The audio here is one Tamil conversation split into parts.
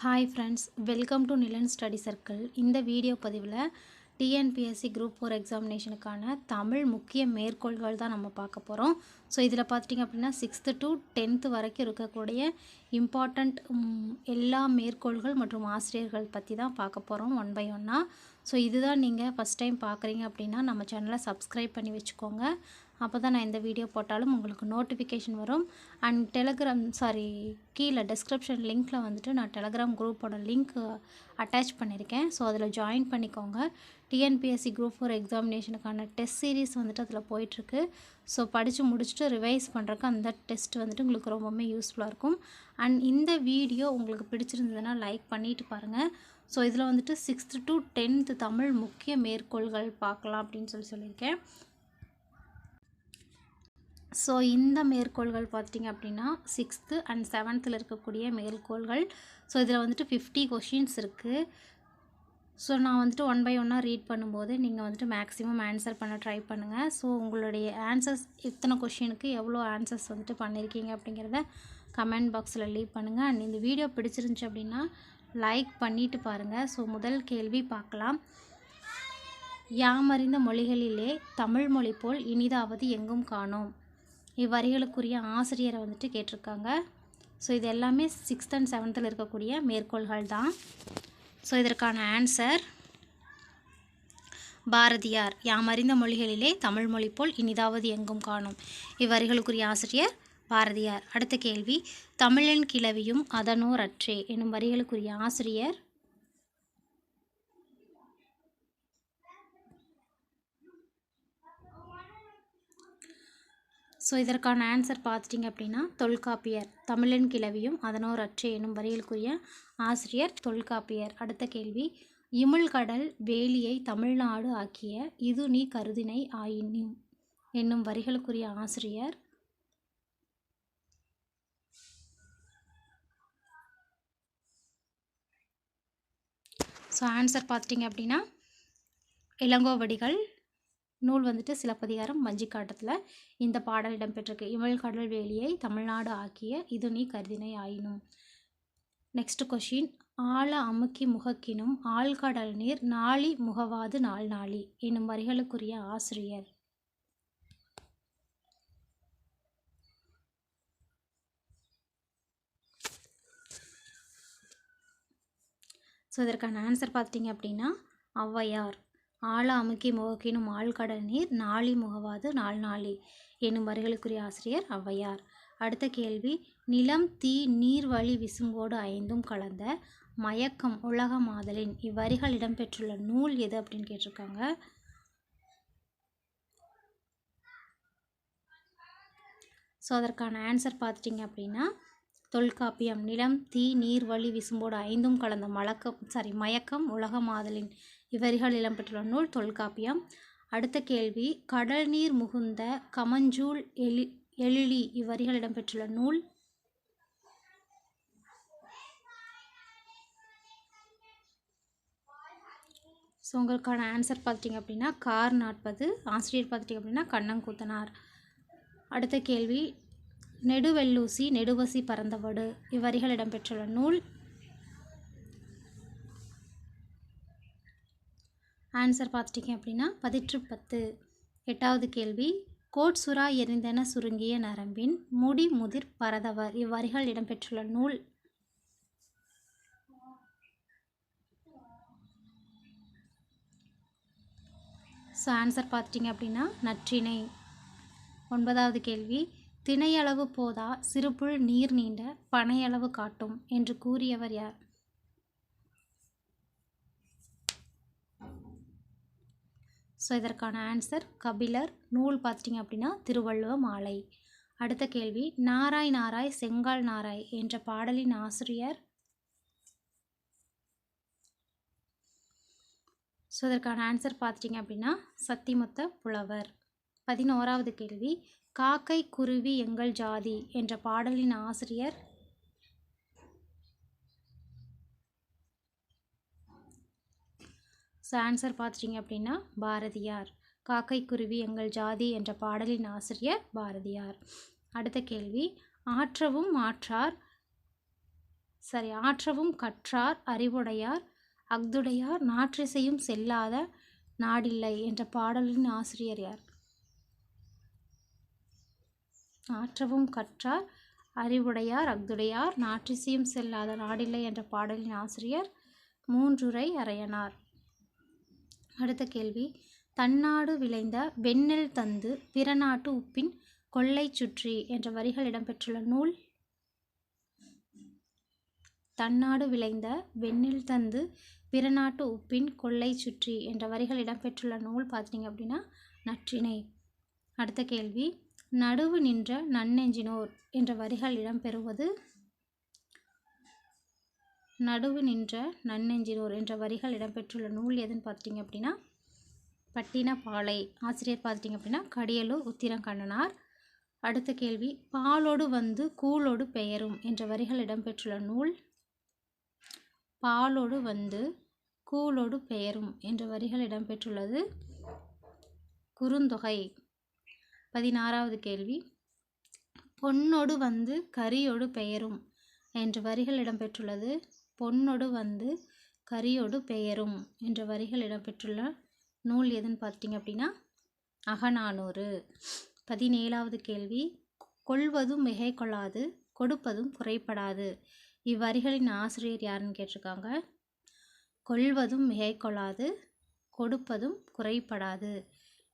Hi friends welcome to Nilan study circle இந்த வீடியோ பதிவில் டிஎன்பிஎஸ்சி குரூப் ஃபோர் எக்ஸாமினேஷனுக்கான தமிழ் முக்கிய மேற்கோள்கள் தான் நம்ம பார்க்க போகிறோம் ஸோ இதில் பார்த்துட்டிங்க அப்படின்னா சிக்ஸ்த்து டு டென்த்து வரைக்கும் இருக்கக்கூடிய இம்பார்ட்டண்ட் எல்லா மேற்கோள்கள் மற்றும் ஆசிரியர்கள் பற்றி தான் பார்க்க போகிறோம் ஒன் பை ஒன்னாக ஸோ இதுதான் நீங்கள் ஃபஸ்ட் டைம் பார்க்குறீங்க அப்படின்னா நம்ம சேனலை சப்ஸ்கிரைப் பண்ணி வச்சுக்கோங்க. அப்போ தான் நான் இந்த வீடியோ போட்டாலும் உங்களுக்கு நோட்டிஃபிகேஷன் வரும். அண்ட் டெலகிராம் சாரி கீழே டிஸ்கிரிப்ஷன் லிங்க்கில் வந்துட்டு நான் டெலகிராம் குரூப்போட லிங்க் அட்டாச் பண்ணியிருக்கேன் ஸோ அதில் ஜாயின் பண்ணிக்கோங்க. டிஎன்பிஎஸ்சி குரூப் ஃபோர் எக்ஸாமினேஷனுக்கான டெஸ்ட் சீரீஸ் வந்துட்டு அதில் போயிட்டுருக்கு. ஸோ படித்து முடிச்சுட்டு ரிவைஸ் பண்ணுறக்கு அந்த டெஸ்ட் வந்துட்டு உங்களுக்கு ரொம்பவுமே யூஸ்ஃபுல்லாக இருக்கும். அண்ட் இந்த வீடியோ உங்களுக்கு பிடிச்சிருந்ததுன்னா லைக் பண்ணிவிட்டு பாருங்கள் ஸோ இதில் வந்துட்டு சிக்ஸ்த்து டு டென்த்து தமிழ் முக்கிய மேற்கோள்கள் பார்க்கலாம் அப்படின்னு சொல்லி சொல்லியிருக்கேன். ஸோ இந்த மேற்கோள்கள் பார்த்திங்க அப்படின்னா சிக்ஸ்த்து அண்ட் செவன்த்தில் இருக்கக்கூடிய மேற்கோள்கள். ஸோ இதில் வந்துட்டு ஃபிஃப்டி கொஷின்ஸ் இருக்குது ஸோ நான் வந்துட்டு ஒன் பை ஒன்னாக ரீட் பண்ணும்போது நீங்கள் வந்துட்டு மேக்ஸிமம் ஆன்சர் பண்ண ட்ரை பண்ணுங்கள் ஸோ உங்களுடைய ஆன்சர்ஸ் இத்தனை கொஷினுக்கு எவ்வளோ ஆன்சர்ஸ் வந்துட்டு பண்ணியிருக்கீங்க அப்படிங்கிறத கமெண்ட் பாக்ஸில் லீவ் பண்ணுங்கள் அண்ட் இந்த வீடியோ பிடிச்சிருந்துச்சி அப்படின்னா லைக் பண்ணிவிட்டு பாருங்கள் ஸோ முதல் கேள்வி பார்க்கலாம். யாமறிந்த மொழிகளிலே தமிழ் மொழி போல் இனிதாவது எங்கும் காணோம். இவ்வரிகளுக்குரிய ஆசிரியரை வந்துட்டு கேட்டிருக்காங்க. ஸோ இது எல்லாமே சிக்ஸ்த் அண்ட் செவன்த்தில் இருக்கக்கூடிய மேற்கோள்கள் தான். ஸோ இதற்கான ஆன்சர் பாரதியார். யாமறிந்த மொழிகளிலே தமிழ் மொழி போல் இனிதாவது எங்கும் காணும். இவ்வரிகளுக்குரிய ஆசிரியர் பாரதியார். அடுத்த கேள்வி தமிழின் கிளவியும் அதனோர் அற்றே எனும் வரிகளுக்குரிய ஆசிரியர் ஸோ இதற்கான ஆன்சர் பார்த்துட்டிங்க அப்படின்னா தொல்காப்பியர். தமிழின் கிளவியும் அதனோர் அற்றே எனும் வரிகளுக்குரிய ஆசிரியர் தொல்காப்பியர். அடுத்த கேள்வி. இமிழ்கடல் வேலியை தமிழ்நாடு ஆக்கிய இது நீ கருதினை ஆயினும் என்னும் வரிகளுக்குரிய ஆசிரியர். ஸோ ஆன்சர் பார்த்துட்டிங்க அப்படின்னா இளங்கோவடிகள் நூல் வந்துட்டு சிலப்பதிகாரம் மஞ்சிக்காட்டத்தில் இந்த பாடல் இடம்பெற்றிருக்கு. இமழ் கடல் வேலியை தமிழ்நாடு ஆக்கிய இது நீ கருதினை ஆயினும். நெக்ஸ்ட் கொஷின் ஆழ அமுக்கி முகக்கினும் ஆழ்கடல் நீர் நாளி முகவாது நாள் நாளி என்னும் வரிகளுக்குரிய ஆசிரியர். ஸோ இதற்கான ஆன்சர் பார்த்துட்டிங்க அப்படின்னா ஔவையார். ஆழ அமுக்கி முகக்கினும் ஆழ்கடல் நீர் நாளி முகவாது நாள் நாளி என்னும் வரிகளுக்குரிய ஆசிரியர் ஔவையார். அடுத்த கேள்வி நிலம் தீ நீர் வழி விசும்போடு ஐந்தும் கலந்த மயக்கம் உலக மாதலின் இவ்வரிகள் இடம்பெற்றுள்ள நூல் எது அப்படின்னு கேட்டிருக்காங்க? ஸோ அதற்கான ஆன்சர் பார்த்துட்டிங்க அப்படின்னா தொல்காப்பியம் நிலம் தீ நீர் வழி விசும்போடு ஐந்தும் கலந்த மலக்கம் சாரி மயக்கம் உலக மாதலின் இவ்வரிகள் இடம்பெற்றுள்ள நூல் தொல்காப்பியம். அடுத்த கேள்வி கடல் நீர் முகுந்த கமஞ்சூல் எலி எழிலி இவ்வரிகள் இடம்பெற்றுள்ள நூல். ஸோ உங்களுக்கான ஆன்சர் பார்த்துட்டிங்க அப்படின்னா கார் நாற்பது ஆசிரியர் பார்த்துட்டிங்க அப்படின்னா கண்ணங்கூத்தனார். அடுத்த கேள்வி நெடுவெல்லூசி நெடுவசி பறந்தவடு இவ்வரிகள் இடம்பெற்றுள்ள நூல். ஆன்சர் பார்த்துட்டிங்க அப்படின்னா பதிற்று பத்து எட்டாவது கேள்வி. கோட் சுறா எரிந்தன சுருங்கிய நரம்பின் முடி முதிர் பரதவர். இவ்வரிகள் இடம்பெற்றுள்ள நூல். ஸோ ஆன்சர் பார்த்துட்டிங்க அப்படின்னா நற்றினை ஒன்பதாவது கேள்வி. திணையளவு போதா சிறுபுள் நீர் நீண்ட பனையளவு காட்டும் என்று கூறியவர் யார்? ஸோ இதற்கான ஆன்சர் கபிலர். நூல் பார்த்துட்டிங்க அப்படின்னா திருவள்ளுவ மாலை. அடுத்த கேள்வி நாராய் நாராய் செங்கால் நாராய் என்ற பாடலின் ஆசிரியர். ஸோ இதற்கான ஆன்சர் பார்த்துட்டிங்க அப்படின்னா சத்திமுத்த புலவர். பதினோராவது கேள்வி காக்கை குருவி எங்கள் ஜாதி என்ற பாடலின் ஆசிரியர் ஸோ ஆன்சர் பார்த்துட்டிங்க அப்படின்னா பாரதியார். காக்கை குருவி எங்கள் ஜாதி என்ற பாடலின் ஆசிரியர் பாரதியார். அடுத்த கேள்வி. ஆற்றவும் ஆற்றார் சரி ஆற்றவும் கற்றார் அறிவுடையார் அஃதுடையார் நாற்றிசையும் செல்லாத நாடில்லை என்ற பாடலின் ஆசிரியர் யார்? ஆற்றவும் கற்றார் அறிவுடையார் அஃதுடையார் நாற்றிசையும் செல்லாத நாடில்லை என்ற பாடலின் ஆசிரியர் மூன்றுரை அறையனார் அடுத்த கேள்வி. தன்னாடு விளைந்த வெண்ணெல் தந்து பிறநாட்டு உப்பின் கொள்ளை சுற்றி என்ற வரிகள் இடம்பெற்றுள்ள நூல். தன்னாடு விளைந்த வெண்ணில் தந்து பிறநாட்டு உப்பின் கொள்ளை சுற்றி என்ற வரிகள் இடம்பெற்றுள்ள நூல் பார்த்தீங்க அப்படின்னா நற்றினை அடுத்த கேள்வி. நடுவு நின்ற நன்னெஞ்சினோர் என்ற வரிகள் இடம்பெறுவது நடுவு நின்ற நன்னெஞ்சினோர் என்ற வரிகள் இடம்பெற்றுள்ள நூல் எதுன்னு பார்த்தீங்க அப்படின்னா பட்டினப்பாலை. ஆசிரியர் பார்த்துட்டிங்க அப்படின்னா கடியலூர் உத்திரங்கண்ணனார். அடுத்த கேள்வி பாலோடு வந்து கூலோடு பெயரும் என்ற வரிகள் இடம்பெற்றுள்ள நூல் பாலோடு வந்து கூலோடு பெயரும் என்ற வரிகள் இடம்பெற்றுள்ளது. குறுந்தொகை. பதினாறாவது கேள்வி பொன்னொடு வந்து கரியோடு பெயரும் என்ற வரிகள் இடம்பெற்றுள்ளது. பொன்னொடு வந்து கரியோடு பெயரும் என்ற வரிகள் இடம்பெற்றுள்ள நூல் எதுன்னு பார்த்தீங்க அப்படின்னா அகநானூறு. பதினேழாவது கேள்வி கொள்வதும் மிகை கொள்ளாது கொடுப்பதும் குறைப்படாது இவ்வரிகளின் ஆசிரியர் யாருன்னு கேட்டிருக்காங்க? கொள்வதும் மிகை கொள்ளாது கொடுப்பதும் குறைப்படாது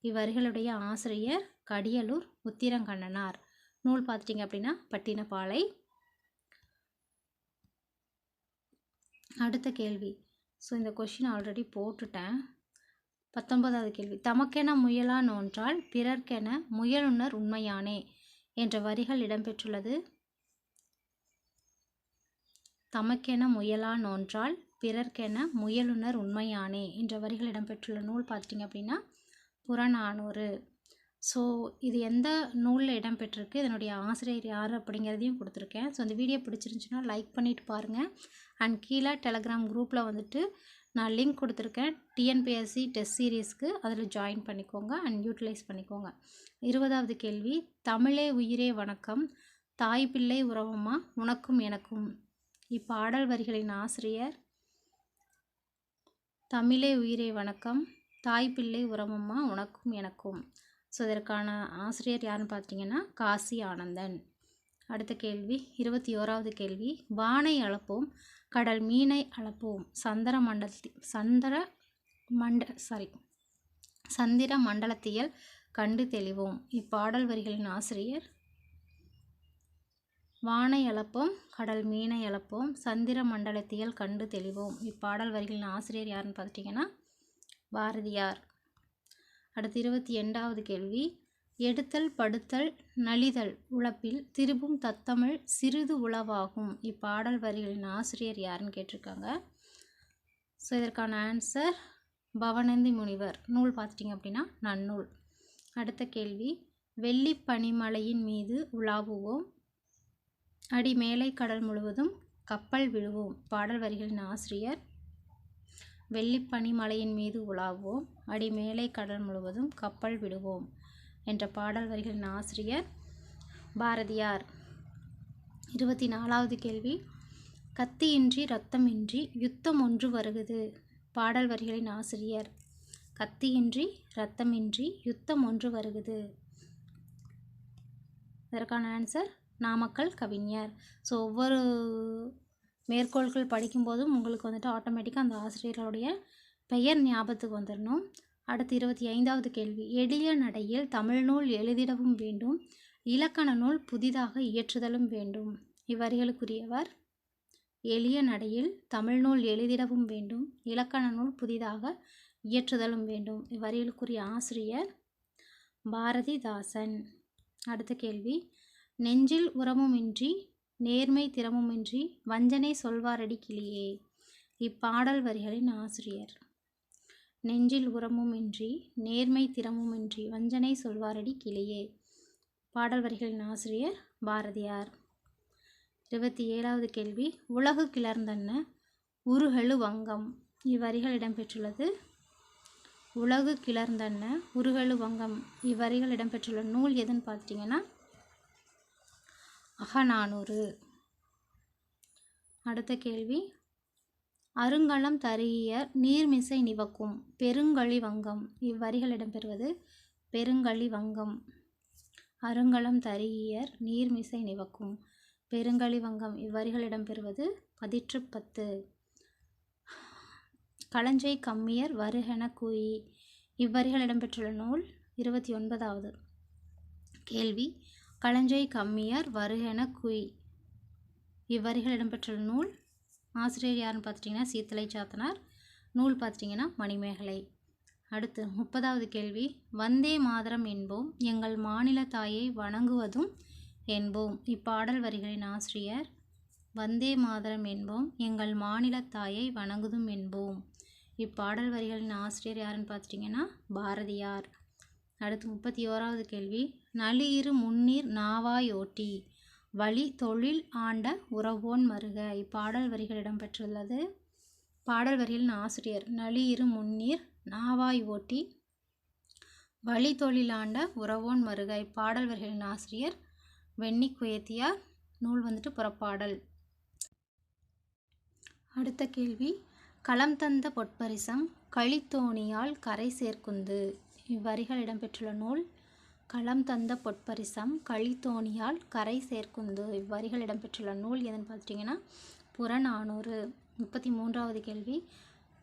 இவ்வரிகளுடைய ஆசிரியர் கடியலூர் உத்திரங்கண்ணனார் நூல் பார்த்துட்டிங்க அப்படின்னா பட்டினப்பாலை. அடுத்த கேள்வி. ஸோ இந்த கொஷின் ஆல்ரெடி போட்டுட்டேன். பத்தொன்பதாவது கேள்வி. தமக்கென முயலான் ஒன்றால் பிறர்க்கென முயலுணர் உண்மையானே என்ற வரிகள் இடம்பெற்றுள்ளது. தமக்கென முயலான் ஒன்றால் பிறர்க்கென முயலுணர் உண்மையானே என்ற வரிகள் இடம்பெற்றுள்ள நூல் பார்த்தீங்க அப்படின்னா புறநானூறு. ஸோ இது எந்த நூலில் இடம்பெற்றிருக்கு இதனுடைய ஆசிரியர் யார் அப்படிங்கிறதையும் கொடுத்துருக்கேன். ஸோ இந்த வீடியோ பிடிச்சிருந்துச்சுன்னா லைக் பண்ணிவிட்டு பாருங்கள் அண்ட் கீழே டெலகிராம் குரூப்பில் வந்துட்டு நான் லிங்க் கொடுத்துருக்கேன். டிஎன்பிஎஸ்சி டெஸ்ட் சீரீஸ்க்கு அதில் ஜாயின் பண்ணிக்கோங்க அண்ட் யூட்டிலைஸ் பண்ணிக்கோங்க. இருபதாவது கேள்வி தமிழே உயிரே வணக்கம் தாய் பிள்ளை உறவம்மா உனக்கும் எனக்கும். இப்பாடல் வரிகளின் ஆசிரியர் தமிழே உயிரே வணக்கம் தாய் பிள்ளை உறவம்மா உனக்கும் எனக்கும். ஸோ இதற்கான ஆசிரியர் யாருன்னு பார்த்தீங்கன்னா காசி ஆனந்தன். அடுத்த கேள்வி இருபத்தி ஓராவது கேள்வி. வானை அளப்போம் கடல் மீனை அளப்போம். சந்திர மண்டலத்தி சந்திர மண்ட சாரி சந்திர மண்டலத்தியல் கண்டு தெளிவோம். இப்பாடல் வரிகளின் ஆசிரியர்? வானை அளப்போம் கடல் மீனை அளப்போம். சந்திர மண்டலத்தியல் கண்டு தெளிவோம். இப்பாடல் வரிகளின் ஆசிரியர் யாருன்னு பார்த்துட்டிங்கன்னா பாரதியார். அடுத்து இருபத்தி எண்டாவது கேள்வி. எடுத்தல் படுத்தல் நலிதல் உழப்பில் திரும்பும் தத்தமிழ் சிறிது உளவாகும். இப்பாடல் வரிகளின் ஆசிரியர் யாருன்னு கேட்டிருக்காங்க. ஸோ இதற்கான ஆன்சர் பவனந்தி முனிவர். நூல் பார்த்துட்டிங்க அப்படின்னா நன்னூல். அடுத்த கேள்வி. வெள்ளி பனிமலையின் மீது உலாவுவோம். அடி மேலை கடல் முழுவதும் கப்பல் விழுவோம். பாடல் வரிகளின் ஆசிரியர் வெள்ளிப்பனி மலையின் மீது உலாவுவோம். அடி மேலை கடல் முழுவதும் கப்பல் விடுவோம் என்ற பாடல் வரிகளின் ஆசிரியர் பாரதியார். இருபத்தி நாலாவது கேள்வி. கத்தியின்றி ரத்தமின்றி யுத்தம் ஒன்று வருகுது. பாடல் வரிகளின் ஆசிரியர் கத்தியின்றி ரத்தமின்றி யுத்தம் ஒன்று வருகுது. இதற்கான ஆன்சர் நாமக்கல் கவிஞர். ஸோ ஒவ்வொரு மேற்கோள்கள் படிக்கும்போதும் உங்களுக்கு வந்துட்டு ஆட்டோமேட்டிக்காக அந்த ஆசிரியர்களுடைய பெயர் ஞாபகத்துக்கு வந்துடணும் அடுத்து இருபத்தி ஐந்தாவது கேள்வி. எளிய நடையில் தமிழ் நூல் எழுதிடவும் வேண்டும். இலக்கண நூல் புதிதாக இயற்றுதலும் வேண்டும். இவ்வரிகளுக்குரியவர் எளிய நடையில் தமிழ் நூல் எழுதிடவும் வேண்டும். இலக்கண நூல் புதிதாக இயற்றுதலும் வேண்டும். இவ்வரிகளுக்குரிய ஆசிரியர் பாரதிதாசன். அடுத்த கேள்வி. நெஞ்சில் உரமுமின்றி நேர்மை திறமுமின்றி வஞ்சனை சொல்வாரடி கிளியே. இப்பாடல் வரிகளின் ஆசிரியர். நெஞ்சில் உரமுமின்றி நேர்மை திறமுமின்றி வஞ்சனை சொல்வாரடி கிளியே. பாடல் வரிகளின் ஆசிரியர் பாரதியார். இருபத்தி ஏழாவது கேள்வி. உலகு கிளர்ந்தன்ன உருகழு வங்கம். இவ்வரிகள் இடம்பெற்றுள்ளது. உலகு கிளர்ந்தன்ன உருகழு வங்கம். இவ்வரிகள் இடம்பெற்றுள்ள நூல் எதுன்னு பார்த்துட்டிங்கன்னா அகநானூறு. அடுத்த கேள்வி. அருங்கலம் தருகிய நீர்மிசை நிவக்கும் பெருங்கழி வங்கம். இவ்வரிகள் இடம்பெறுவது பெருங்கழி வங்கம். அருங்கலம் தருகியர் நீர்மிசை நிவக்கும் பெருங்கழி வங்கம். இவ்வரிகள் இடம்பெறுவது பதிற்று பத்து களஞ்சை கம்மியர் வருகென கூயி இவ்வரிகள் இடம்பெற்றுள்ள நூல் இருபத்தி ஒன்பதாவது. கேள்வி. களஞ்சை கம்மியர் வருகென குய். இவ்வரிகள் இடம்பெற்றுள்ள நூல் ஆசிரியர் யாருன்னு பார்த்துட்டிங்கன்னா சீத்தலை சாத்தனார். நூல் பார்த்துட்டிங்கன்னா மணிமேகலை. அடுத்து முப்பதாவது கேள்வி. வந்தே மாதரம் என்போம் எங்கள் மாநில தாயை வணங்குவதும் என்போம் இப்பாடல் வரிகளின் ஆசிரியர். வந்தே மாதரம் என்போம் எங்கள் மாநில தாயை வணங்குதும் என்போம் இப்பாடல் வரிகளின் ஆசிரியர் யாருன்னு பார்த்துட்டிங்கன்னா பாரதியார். அடுத்து முப்பத்தி ஓராவது கேள்வி. நளியிரு முன்னீர் நாவாய் ஓட்டி வழி தொழில் ஆண்ட உறவோன் மருக. இப்பாடல் வரிகள் இடம்பெற்றுள்ளது. பாடல் வரிகளின் ஆசிரியர் நளியிரு முன்னீர் நாவாய் ஓட்டி வழி தொழில் ஆண்ட உறவோன் மருக. இப்பாடல் வரிகளின் ஆசிரியர் வெண்ணி குயத்தியார் நூல் வந்துட்டு புறப்பாடல். அடுத்த கேள்வி களம் தந்த பொற்பரிசம் களித்தோணியால் கரை சேர்க்குந்து. இவ்வரிகள் இடம்பெற்றுள்ள நூல் களம் தந்த பொற்பரிசம் களித்தோணியால் கரை சேர்க்குந்து இவ்வரிகள் இடம்பெற்றுள்ள நூல் எதுன்னு பார்த்துட்டிங்கன்னா புறநானூறு. முப்பத்தி மூன்றாவது கேள்வி.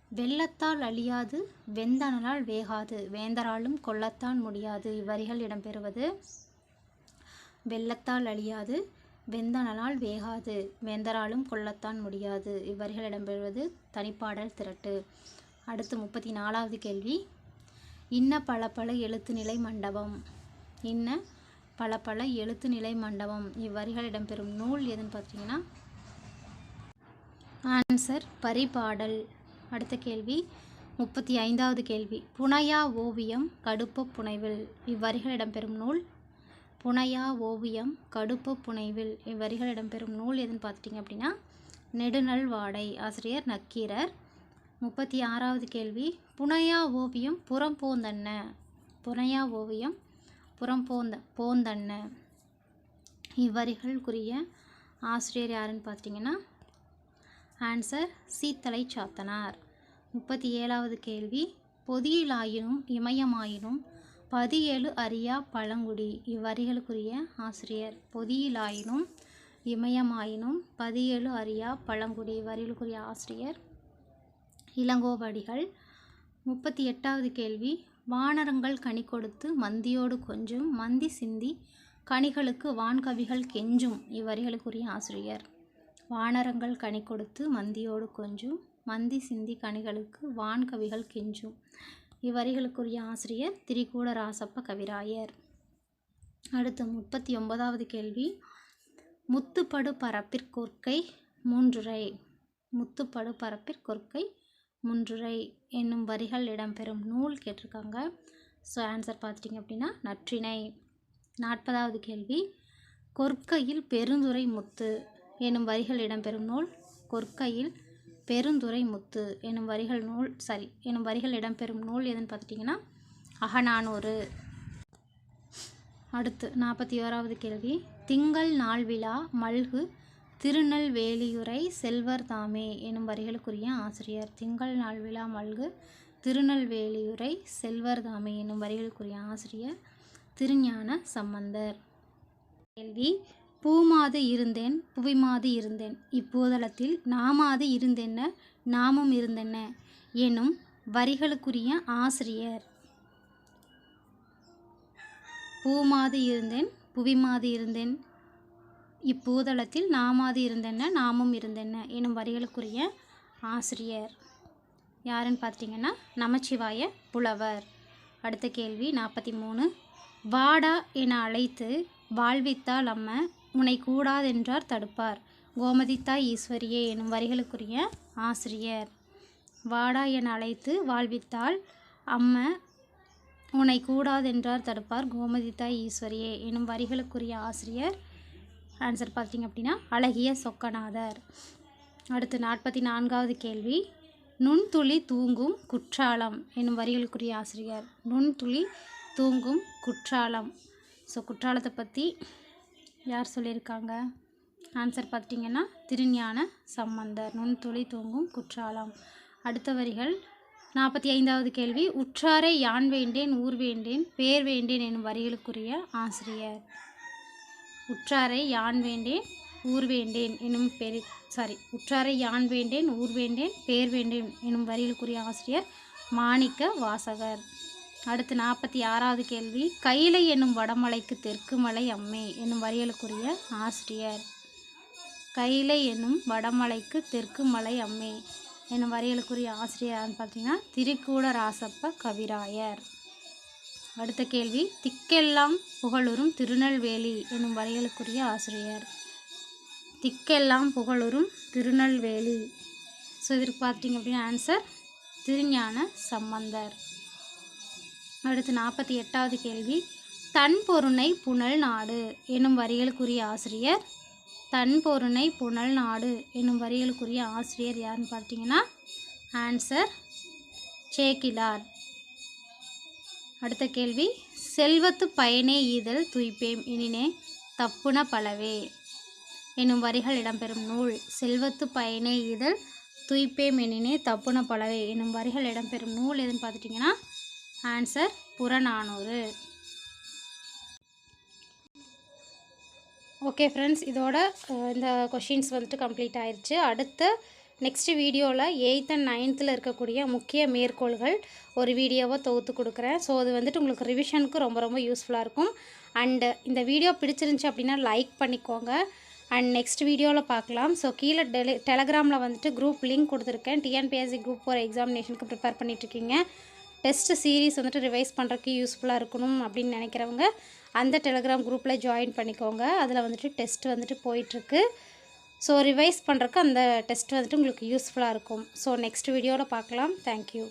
வெள்ளத்தால் அழியாது வெந்தனலால் வேகாது வேந்தராலும் கொல்லத்தான் முடியாது இவ்வரிகள் இடம்பெறுவது. வெள்ளத்தால் அழியாது வெந்தனலால் வேகாது வேந்தராலும் கொல்லத்தான் முடியாது இவ்வரிகள் இடம்பெறுவது. தனிப்பாடல் திரட்டு. அடுத்து முப்பத்தி நாலாவது கேள்வி. இன்ன பல பல எழுத்துநிலை மண்டபம். இன்ன பல பல எழுத்து நிலை மண்டபம். இவ்வரிகள் இடம்பெறும். நூல் எதுன்னு பார்த்தீங்கன்னா ஆன்சர் பரிபாடல். அடுத்த கேள்வி முப்பத்தி ஐந்தாவது கேள்வி. புனையா ஓவியம் கடுப்பு புனைவில். இவ்வரிகள் இடம்பெறும் நூல். புனையா ஓவியம் கடுப்பு புனைவில். இவ்வரிகள் இடம்பெறும் நூல் எதுன்னு பார்த்துட்டிங்க அப்படின்னா நெடுநல் வாடை. ஆசிரியர் நக்கீரர். முப்பத்தி ஆறாவது கேள்வி புனையா ஓவியம் புறம் போந்தன்ன. புனையா ஓவியம் புறம் போந்த போந்தன்ன இவ்வரிகளுக்குரிய ஆசிரியர் யாருன்னு பார்த்தீங்கன்னா ஆன்சர் சீத்தலை சாத்தனார். முப்பத்தி ஏழாவது கேள்வி பொதியிலாயினும் இமயமாயினும் பதியேழு அறியா பழங்குடி. இவ்வரிகளுக்குரிய ஆசிரியர் பொதியிலாயினும் இமயமாயினும் பதியேழு அறியா பழங்குடி. இவ்வரிகளுக்குரிய ஆசிரியர் இளங்கோவடிகள். முப்பத்தி எட்டாவது கேள்வி வானரங்கள் கனி கொடுத்து மந்தியோடு கொஞ்சும் மந்தி சிந்தி கனிகளுக்கு வான்கவிகள் கெஞ்சும் இவ்வரிகளுக்குரிய ஆசிரியர். வானரங்கள் கனி கொடுத்து மந்தியோடு கொஞ்சும் மந்தி சிந்தி கனிகளுக்கு வான்கவிகள் கெஞ்சும் இவ்வரிகளுக்குரிய ஆசிரியர் திரிகூட ராசப்ப கவிராயர். அடுத்து முப்பத்தி ஒன்பதாவது கேள்வி. முத்துப்படு பரப்பிற்கொற்கை மூன்றுரை. முத்துப்படு பரப்பிற்கொற்கை முன்றுரை என்னும் வரிகள் இடம்பெறும் நூல் கேட்டிருக்காங்க. ஸோ ஆன்சர் பார்த்துட்டிங்க அப்படின்னா நற்றிணை. நாற்பதாவது கேள்வி. கொற்கையில் பெருந்துரை முத்து எனும் வரிகள் இடம்பெறும் நூல். கொற்கையில் பெருந்துரை முத்து எனும் வரிகள் நூல். சாரி எனும் வரிகள் இடம்பெறும் நூல் எதுன்னு பார்த்துட்டிங்கன்னா அகநானூறு. அடுத்து நாற்பத்தி ஓராவது கேள்வி. திங்கள் நாள் விழா மல்கு திருநெல்வேலியுரை செல்வர் தாமே எனும் வரிகளுக்குரிய ஆசிரியர் திங்கள் நாள் விழா மல்கு திருநெல்வேலியுரை செல்வர் தாமே எனும் வரிகளுக்குரிய ஆசிரியர் திருஞான சம்பந்தர். கேள்வி பூமாது இருந்தேன் புவிமாது இருந்தேன். இப்போதளத்தில் நாமாது இருந்தென்ன நாமும் இருந்தென்ன எனும் வரிகளுக்குரிய ஆசிரியர். பூமாது இருந்தேன் புவிமாது இருந்தேன். இப்பூதளத்தில் நாமாது இருந்தென்ன நாமும் இருந்தென்ன எனும் வரிகளுக்குரிய ஆசிரியர் யாருன்னு பார்த்தீங்கன்னா நமச்சிவாய புலவர். அடுத்த கேள்வி நாற்பத்தி மூணு வாடா என அழைத்து வாழ்வித்தால் அம்ம உன்னை கூடாதென்றார் தடுப்பார். கோமதித்தாய் ஈஸ்வரியே எனும் வரிகளுக்குரிய ஆசிரியர். வாடா என அழைத்து வாழ்வித்தால் அம்ம உன்னை கூடாதென்றார் தடுப்பார். கோமதித்தாய் ஈஸ்வரியே எனும் வரிகளுக்குரிய ஆசிரியர் ஆன்சர் பார்த்தீங்க அப்படின்னா அழகிய சொக்கநாதர். அடுத்து நாற்பத்தி நான்காவது கேள்வி நுண்துளி தூங்கும் குற்றாலம் என்னும் வரிகளுக்குரிய ஆசிரியர். நுண்துளி தூங்கும் குற்றாலம். ஸோ குற்றாலத்தை பற்றி யார் சொல்லியிருக்காங்க? ஆன்சர் பார்த்தீங்கன்னா திருஞான சம்பந்தர். நுண்துளி தூங்கும் குற்றாலம். அடுத்த வரிகள் நாற்பத்தி ஐந்தாவது கேள்வி. உற்றாரை யான் வேண்டேன் ஊர் வேண்டேன் பேர் வேண்டேன் எனும் வரிகளுக்குரிய ஆசிரியர். உற்றாரை யான் வேண்டேன்? ஊர் வேண்டேன் எனும் பெரு சாரி உற்றாரை யான் வேண்டேன்? ஊர் வேண்டேன் பேர் வேண்டேன் எனும் வரிகளுக்குரிய ஆசிரியர் மாணிக்க வாசகர். அடுத்து நாற்பத்தி ஆறாவது கேள்வி கைலை என்னும் வடமலைக்கு தெற்கு மலை அம்மே என்னும் வரியலுக்குரிய ஆசிரியர். கைலை என்னும் வடமலைக்கு தெற்கு மலை அம்மே என்னும் வரியலுக்குரிய ஆசிரியர் பார்த்தீங்கன்னா திருக்கூட ராசப்ப கவிராயர். அடுத்த கேள்வி திக்கெல்லாம் புகழுறும் திருநெல்வேலி என்னும் வரையலுக்குரிய ஆசிரியர். திக்கெல்லாம் புகழுறும் திருநெல்வேலி. ஸோ இதற்கு பார்த்தீங்க அப்படின்னா ஆன்சர் திருஞான சம்பந்தர். அடுத்து நாற்பத்தி எட்டாவது கேள்வி தன் பொருணை புனல் நாடு எனும் வரிகளுக்குரிய ஆசிரியர். தன் பொருணை புனல் நாடு எனும் வரிகளுக்குரிய ஆசிரியர் யாருன்னு பார்த்தீங்கன்னா ஆன்சர் சேக்கிலார். அடுத்த கேள்வி. செல்வத்து பயனே ஈதல் துய்ப்பேம். எனினே தப்புன பலவே எனும் வரிகள் இடம்பெறும் நூல். செல்வத்து பயனே ஈதல் துய்ப்பேம். எனினே தப்புன பலவே எனும் வரிகள் இடம்பெறும் நூல் எதுன்னு பார்த்துட்டிங்கன்னா ஆன்சர் புறநானூறு. ஓகே ஃப்ரெண்ட்ஸ் இதோட இந்த கொஷின்ஸ் வந்துட்டு கம்ப்ளீட் ஆயிடுச்சு அடுத்த நெக்ஸ்ட் வீடியோவில் எயித் அண்ட் நைன்த்தில் இருக்கக்கூடிய முக்கிய மேற்கோள்கள் ஒரு வீடியோவை தொகுத்து கொடுக்குறேன். ஸோ அது வந்துட்டு உங்களுக்கு ரிவிஷனுக்கு ரொம்ப ரொம்ப யூஸ்ஃபுல்லாக இருக்கும். அண்டு இந்த வீடியோ பிடிச்சிருந்துச்சி அப்படின்னா லைக் பண்ணிக்கோங்க. அண்ட் நெக்ஸ்ட் வீடியோவில் பார்க்கலாம். ஸோ கீழே டெலி டெலகிராமில் வந்துட்டு குரூப் லிங்க் கொடுத்துருக்கேன். டிஎன்பிஎஸ்சி குரூப் ஒரு எக்ஸாமினேஷனுக்கு ப்ரிப்பேர் பண்ணிகிட்ருக்கீங்க டெஸ்ட் சீரீஸ் வந்துட்டு ரிவைஸ் பண்ணுறதுக்கு யூஸ்ஃபுல்லாக இருக்கணும் அப்படின்னு நினைக்கிறவங்க அந்த டெலகிராம் குரூப்பில் ஜாயின் பண்ணிக்கோங்க. அதில் வந்துட்டு டெஸ்ட் வந்துட்டு போயிட்டுருக்கு. ஸோ ரிவைஸ் பண்ணுறக்கு அந்த டெஸ்ட் வந்துட்டு உங்களுக்கு யூஸ்ஃபுல்லாக இருக்கும். ஸோ நெக்ஸ்ட் வீடியோவில் பார்க்கலாம். தேங்க்யூ